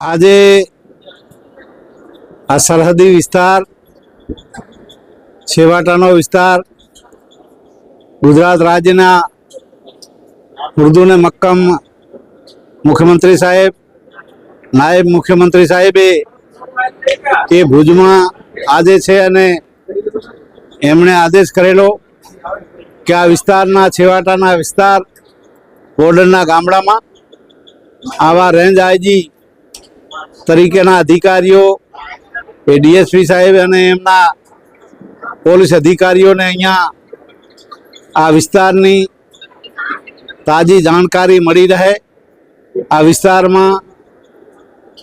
આજે આ સરહદી વિસ્તાર, છેવાટાનો વિસ્તાર, ગુજરાત રાજ્યના ઉર્દુને મક્કમ મુખ્યમંત્રી સાહેબ, નાયબ મુખ્યમંત્રી સાહેબે એ ભુજમાં આજે છે અને એમણે આદેશ કરેલો કે આ વિસ્તારના, છેવાટાના વિસ્તાર બોર્ડરના ગામડામાં આવા રેન્જ આઈજી તરીકેના અધિકારીઓ, એ ડીએસપી સાહેબ અને એમના પોલીસ અધિકારીઓને અહીંયા આ વિસ્તારની તાજી જાણકારી મળી રહે. આ વિસ્તારમાં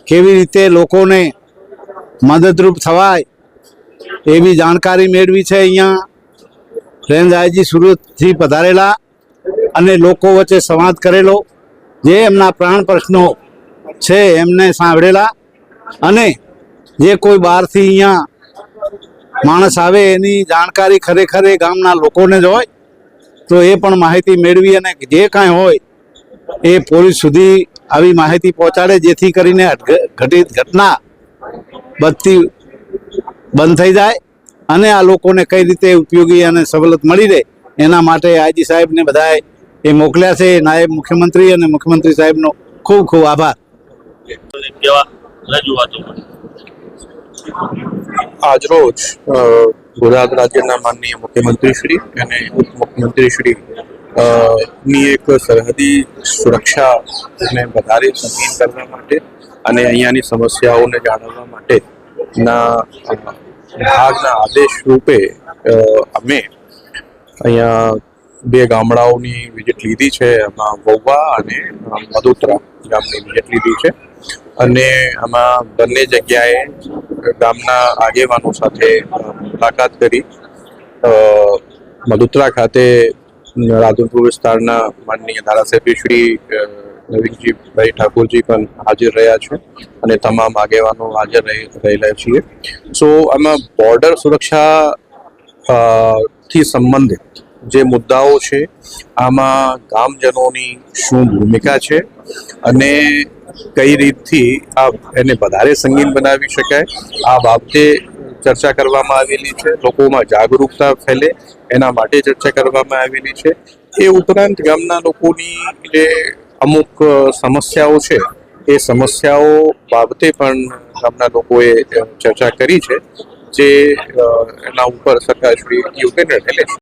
કેવી રીતે લોકોને મદદરૂપ થવાય એવી જાણકારી મેળવી છે અહીંયા રેન્જ આઈજી સુરતથી પધારેલા અને લોકો વચ્ચે સંવાદ કરેલો. જે એમના પ્રાણ પ્રશ્નો છે એમને સાંભળેલા. અને જે કોઈ બહારથી અહીંયા માણસ આવે એની જાણકારી ખરેખર એ ગામના લોકોને જ હોય. તો એ પણ માહિતી મેળવી અને જે કાંઈ હોય એ પોલીસ સુધી આવી માહિતી પહોંચાડે, જેથી કરીને ઘટિત ઘટના બધી બંધ થઈ જાય અને આ લોકોને કઈ રીતે ઉપયોગી અને સવલત મળી રહે એના માટે આઈજી સાહેબને બધાએ એ મોકલ્યા છે. નાયબ મુખ્યમંત્રી અને મુખ્યમંત્રી સાહેબનો ખૂબ ખૂબ આભાર. રજૂઆતો આજરોજ ગુજરાત રાજ્યના માનનીય મુખ્યમંત્રી શ્રી અને ઉપમુખ્યમંત્રી ની એક સરહદી સુરક્ષાને વધારે સંગીન કરવા માટે અને અહીંયાની સમસ્યાઓને જાણવા માટે ના વિભાગના આદેશ રૂપે અમે અહીંયા બે ગામડાઓની વિઝિટ લીધી છે એમાં વૌવા અને અ, મદોત્રા ગામની વિઝિટ લીધી છે. અને આમાં બંને જગ્યાએ ગામના આગેવાનો સાથે મુલાકાત કરી. મદુત્રા ખાતે રાધનપુર વિસ્તારના માનનીય ધારાસભ્ય શ્રી નવીનજીભાઈ ઠાકોરજી પણ હાજર રહ્યા છે અને તમામ આગેવાનો હાજર રહી, રહેલા છીએ. સો આમાં બોર્ડર સુરક્ષા થી સંબંધિત જે મુદ્દાઓ છે, આમાં ગામજનોની શું ભૂમિકા છે અને કઈ રીતથી આ એને વધારે સંગીન બનાવી શકાય, આ બાબતે ચર્ચા કરવામાં આવેલી છે, લોકોમાં જાગરૂકતા ફેલે, એના માટે ચર્ચા કરવામાં આવેલી છે. એ ઉપરાંત ગામના લોકોની જે અમુક સમસ્યાઓ છે, એ સમસ્યાઓ બાબતે પણ ગામના લોકોએ ચર્ચા કરી છે, જે એના ઉપર સરકાર શ્રી યોગ્ય નિર્ણય લેશે